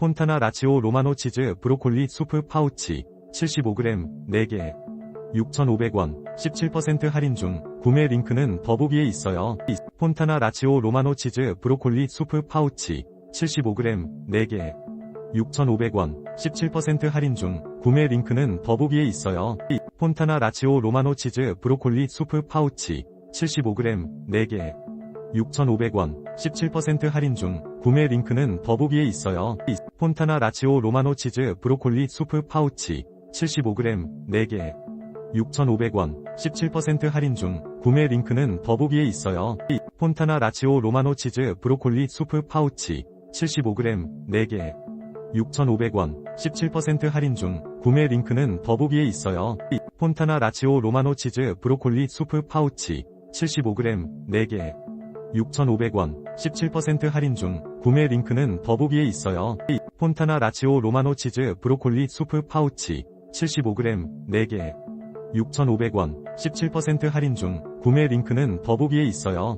폰타나 라치오 로마노 치즈 브로콜리 수프 파우치 75g 4개 6,500원 17% 할인 중 구매 링크는 더보기에 있어요. 폰타나 라치오 로마노 치즈 브로콜리 수프 파우치 75g 4개 6,500원 17% 할인 중 구매 링크는 더보기에 있어요. 폰타나 라치오 로마노 치즈 브로콜리 수프 파우치 75g 4개 6,500원 17% 할인 중 구매 링크는 더보기에 있어요. 폰타나 라치오 로마노 치즈 브로콜리 수프 파우치 75g 4개 6,500원 17% 할인 중 구매 링크는 더보기에 있어요. 폰타나 라치오 로마노 치즈 브로콜리 수프 파우치 75g 4개 6,500원 17% 할인 중 구매 링크는 더보기에 있어요. 폰타나 라치오 로마노 치즈 브로콜리 수프 파우치 75g 4개 6,500원 17% 할인 중 구매 링크는 더보기에 있어요. 폰타나 라치오 로마노 치즈 브로콜리 수프 파우치 75g 4개 6,500원 17% 할인 중 구매 링크는 더보기에 있어요.